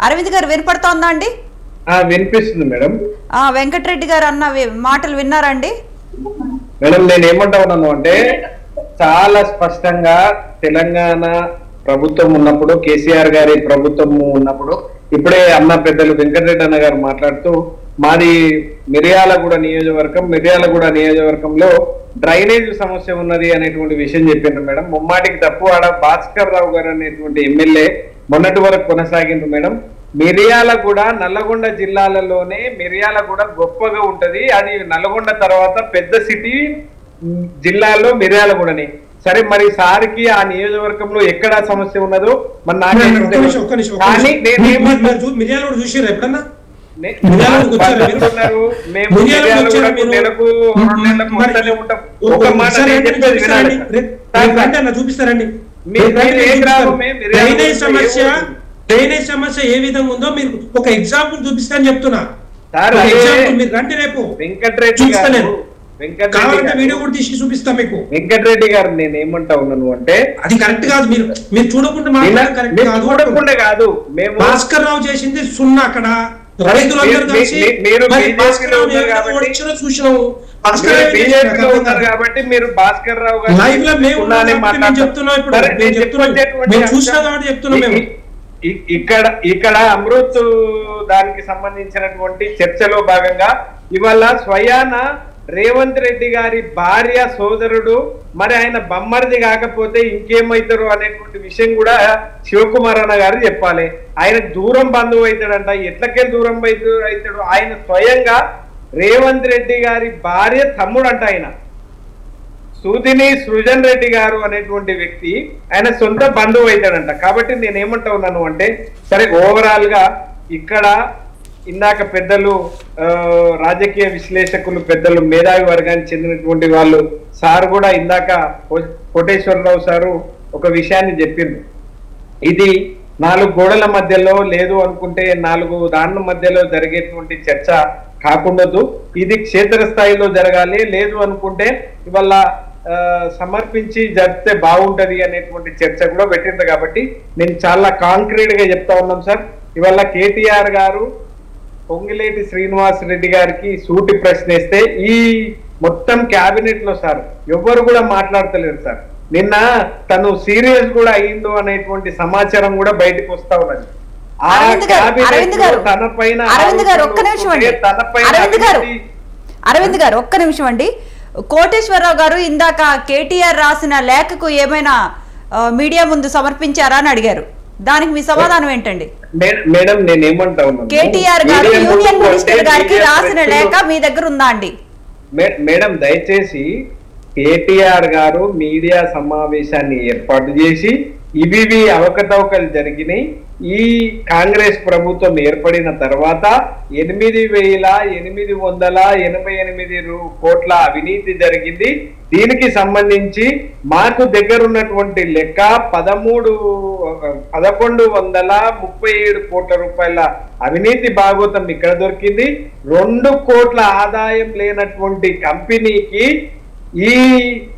అరవింద్ గారు వినపడుతోందా అండి? వినిపిస్తుంది మేడం. ఆ, వెంకటరెడ్డి గారు అన్న మాటలు విన్నారండి మేడం నేను ఏమంటా ఉన్నాను అంటే చాలా స్పష్టంగా తెలంగాణ ప్రభుత్వం ఉన్నప్పుడు కేసీఆర్ గారి ప్రభుత్వం ఉన్నప్పుడు ఇప్పుడే అన్న పెద్దలు వెంకటరెడ్డి అన్న గారు మాట్లాడుతూ మాది మిర్యాలగూడ నియోజకవర్గం మిర్యాలగూడ నియోజకవర్గంలో డ్రైనేజ్ సమస్య ఉన్నది అనేటువంటి విషయం చెప్పిండ్రు మేడం. ముమ్మాటికి తప్పు ఆడ భాస్కర్ రావు గారు అనేటువంటి ఎమ్మెల్యే మొన్నటి వరకు కొనసాగింది మేడం. మిర్యాలగూడ నల్లగొండ జిల్లాలలోనే మిర్యాలగూడ గొప్పగా ఉంటది. అది నల్లగొండ తర్వాత పెద్ద సిటీ జిల్లాలో మిర్యాలగూడని సరే మరి సార్కి ఆ నియోజకవర్గంలో ఎక్కడ సమస్య ఉన్నదో మరి నాకే ఎప్పుడన్నా? చూపిస్తారండి. డ్రైనేజ్? సమస్య? డ్రైనేజ్ సమస్య ఏ విధంగా ఉందో మీరు ఒక ఎగ్జాంపుల్ చూపిస్తాను చెప్తున్నా. ఎగ్జాంపుల్ మీరు రండి రేపు. వెంకటరెడ్డి కావాలంటే వీడియో కూడా తీసి చూపిస్తా మీకు. వెంకటరెడ్డి గారు నేను ఏమంటా ఉన్నాను అంటే అది కరెక్ట్ కాదు మీరు మీరు చూడకుండా మాట్లాడడం కరెక్ట్ కాదు. చూడకుండా కాదు. మేము భాస్కర్ రావు చేసింది సున్నా అక్కడ. రైతులందరూ కలిసి భాస్కర్ రావు చూసినాము. బీజేపీలో ఉన్నారు. కాబట్టి మీరు భాస్కర్ రావు గారు లైవ్లో మేము. చెప్తున్నాం ఇప్పుడు. నేను చెప్తున్నాం. చూసినా కాబట్టి చెప్తున్నాం మేము. ఇక్కడ ఇక్కడ అమృత్ దానికి సంబంధించినటువంటి చర్చలో భాగంగా ఇవాళ స్వయాన రేవంత్ రెడ్డి గారి భార్య సోదరుడు మరి ఆయన బమ్మరిది కాకపోతే ఇంకేమైతారు అనేటువంటి విషయం కూడా శివకుమార్ అన్న గారు చెప్పాలి ఆయన దూరం బంధువు అవుతాడంట ఎట్లకెళ్ళి దూరం అవుతాడు ఆయన స్వయంగా రేవంత్ రెడ్డి గారి భార్య తమ్ముడు అంట ఆయన. సూదిని సృజన్ రెడ్డి గారు అనేటువంటి వ్యక్తి ఆయన సొంత బంధువు అవుతాడంట కాబట్టి నేను ఏమంటా ఉన్నాను అంటే సరే ఓవరాల్గా ఇక్కడ ఇందాక పెద్దలు రాజకీయ విశ్లేషకులు పెద్దలు మేధావి వర్గానికి చెందినటువంటి వాళ్ళు సార్ కూడా ఇందాక కోటేశ్వరరావు సారు ఒక విషయాన్ని చెప్పిండ్రు ఇది నాలుగు గోడల మధ్యలో లేదు అనుకుంటే నాలుగు దానుల మధ్యలో జరిగేటువంటి చర్చ కాకుండదు ఇది క్షేత్రస్థాయిలో జరగాలి. లేదు అనుకుంటే ఇవాళ సమర్పించి జరిపితే బాగుంటది అనేటువంటి చర్చ కూడా పెట్టింది కాబట్టి నేను చాలా కాంక్రీట్గా చెప్తా ఉన్నాం సార్. ఇవాళ కేటీఆర్ గారు పొంగిలేటి శ్రీనివాస్ రెడ్డి గారికి సూటి ప్రశ్నిస్తే ఈ మొత్తం క్యాబినెట్లో సార్ ఎవరు కూడా మాట్లాడతలేరు సార్. నిన్న తను సీరియస్ కూడా అయిందో అనేటువంటి సమాచారం కూడా బయటకు వస్తా ఉన్నది. అరవింద్ గారు అరవింద్ అరవింద్ ఒక్క నిమిషం అండి. అరవింద్ గారు అరవింద్ గారు ఒక్క నిమిషం అండి. కోటేశ్వరరావు గారు ఇందాక కేటీఆర్ రాసిన లేఖకు ఏమైనా మీడియా ముందు సమర్పించారా అని అడిగారు. దానికి మీ సమాధానం ఏంటండి? మేడం నేను ఏమంటా ఉన్నాను కేటీఆర్ గారు యూనియన్ మినిస్టర్ గారికి రాసిన లేఖ మీ దగ్గర ఉందా అండి? మేడం దయచేసి కేటీఆర్ గారు మీడియా సమావేశాన్ని ఏర్పాటు చేసి ఇవి అవకతవకలు జరిగినాయి. ఈ కాంగ్రెస్ ప్రభుత్వం ఏర్పడిన తర్వాత ఎనిమిది వేల ఎనిమిది వందల ఎనభై ఎనిమిది రూ- కోట్ల అవినీతి జరిగింది. దీనికి సంబంధించి మాకు దగ్గర ఉన్నటువంటి లెక్క పదమూడు పదకొండు వందల ముప్పై ఏడు కోట్ల రూపాయల అవినీతి భాగోతం ఇక్కడ దొరికింది. రెండు కోట్ల ఆదాయం లేనటువంటి కంపెనీకి ఈ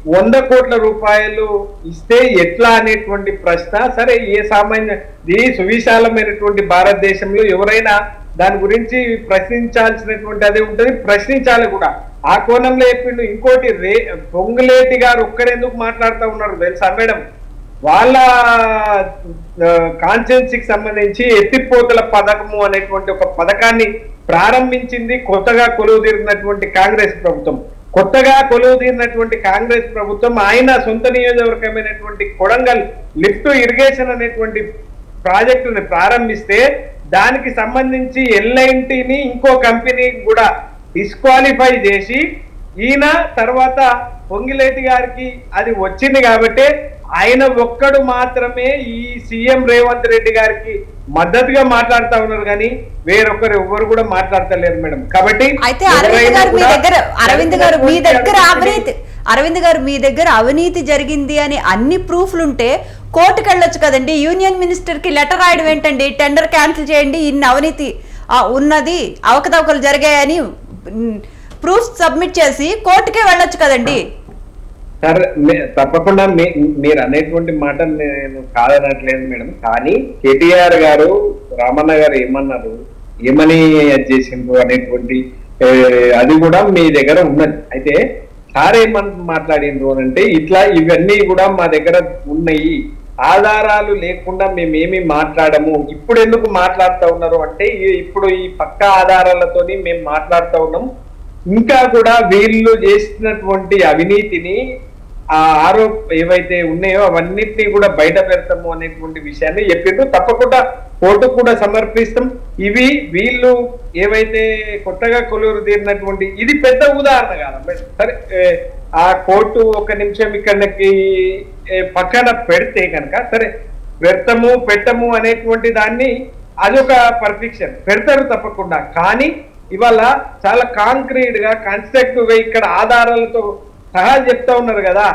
వంద కోట్ల రూపాయలు ఇస్తే ఎట్లా అనేటువంటి ప్రశ్న? సరే ఏ సామాన్య ఇది సువిశాలమైనటువంటి భారతదేశంలో ఎవరైనా దాని గురించి ప్రశ్నించాల్సినటువంటి అదే ఉంటుంది. ప్రశ్నించాలి కూడా. ఆ కోణంలో చెప్పిండు. ఇంకోటి రే పొంగులేటి గారు ఒక్కరెందుకు మాట్లాడుతూ ఉన్నారు తెలుసా మేడం? వాళ్ళ కాన్స్టిట్యున్సీకి సంబంధించి ఎత్తిపోతల పథకము అనేటువంటి ఒక పథకాన్ని ప్రారంభించింది కొత్తగా కొలువు తీరినటువంటి కాంగ్రెస్ ప్రభుత్వం. కొత్తగా కొలువు తీరినటువంటి కాంగ్రెస్ ప్రభుత్వం ఆయన సొంత నియోజకవర్గమైనటువంటి కొడంగల్ లిఫ్ట్ ఇరిగేషన్ అనేటువంటి ప్రాజెక్టుని ప్రారంభిస్తే దానికి సంబంధించి ఎల్ఐన్టీని ఇంకో కంపెనీ కూడా డిస్క్వాలిఫై చేసి ఈయన తర్వాత పొంగిలేటి గారికి అది వచ్చింది కాబట్టి ఆయన ఒక్కడు మాత్రమే ఈ సీఎం రేవంత్ రెడ్డి గారికి మద్దతుగా మాట్లాడుతా ఉన్నారు కానీ వేరొకరు ఎవరు కూడా మాట్లాడతలేరు మేడం. కాబట్టి అయితే అరవింద్ గారు మీ దగ్గర అరవింద్ గారు మీ దగ్గర అవినీతి అరవింద్ గారు మీ దగ్గర అవినీతి జరిగింది అని అన్ని ప్రూఫ్లు ఉంటే కోర్టుకు వెళ్ళొచ్చు కదండి. యూనియన్ మినిస్టర్కి లెటర్ రాయడం ఏంటండి? టెండర్ క్యాన్సిల్ చేయండి. ఇన్ని అవినీతి ఉన్నది అవకతవకలు జరిగాయని ప్రూఫ్ సబ్మిట్ చేసి కోర్టుకే వెళ్ళొచ్చు కదండి. సరే తప్పకుండా మీ- మీరు అనేటువంటి మాట నేను కాదనట్లేదు మేడం. కానీ కేటీఆర్ గారు రామన్న గారు ఏమన్నారు? ఏమని చేసిండ్రు అనేటువంటి అది కూడా మీ దగ్గర ఉన్నది. అయితే సార్ ఏమని మాట్లాడిండ్రు అని అంటే ఇట్లా ఇవన్నీ కూడా మా దగ్గర ఉన్నాయి. ఆధారాలు లేకుండా మేమేమి మాట్లాడము. ఇప్పుడు ఎందుకు మాట్లాడుతూ ఉన్నారు అంటే ఇప్పుడు ఈ పక్క ఆధారాలతోని మేము మాట్లాడుతూ ఉన్నాం. ఇంకా కూడా వీళ్ళు చేసినటువంటి అవినీతిని ఆ ఆరోప ఏవైతే ఉన్నాయో అవన్నిటినీ కూడా బయట పెడతాము అనేటువంటి విషయాన్ని చెప్పిండ్రు. తప్పకుండా కోర్టు కూడా సమర్పిస్తాం. ఇవి వీళ్ళు ఏవైతే కొత్తగా కొలువురు తీరినటువంటి ఇది పెద్ద ఉదాహరణ కాదు సరే ఆ కోర్టు ఒక నిమిషం ఇక్కడికి పక్కన పెడితే కనుక సరే వ్యర్థము పెట్టము అనేటువంటి దాన్ని అదొక పర్ఫెక్షన్. పెడతారు తప్పకుండా. కానీ ఇవాళ చాలా కాంక్రీట్గా కన్స్ట్రక్టివ్గా ఇక్కడ ఆధారాలతో సహా చెప్తా ఉన్నారు కదా.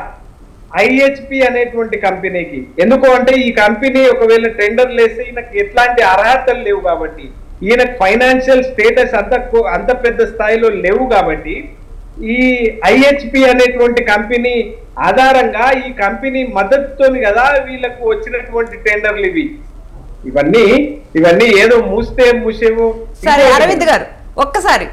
ఐహెచ్పి అనేటువంటి కంపెనీకి. ఎందుకు అంటే ఈ కంపెనీ ఒకవేళ టెండర్ లేస్తే ఈయనకి ఎట్లాంటి అర్హతలు లేవు కాబట్టి. ఈయనకు ఫైనాన్షియల్ స్టేటస్ అంత అంత పెద్ద స్థాయిలో లేవు కాబట్టి ఈ ఐహెచ్పి అనేటువంటి కంపెనీ ఆధారంగా ఈ కంపెనీ మద్దతుతోని కదా వీళ్ళకు వచ్చినటువంటి టెండర్లు ఇవి. ఇవన్నీ ఇవన్నీ ఏదో మూస్తే మూసేమో. సరే అరవింద్ గారు ఒక్కసారి.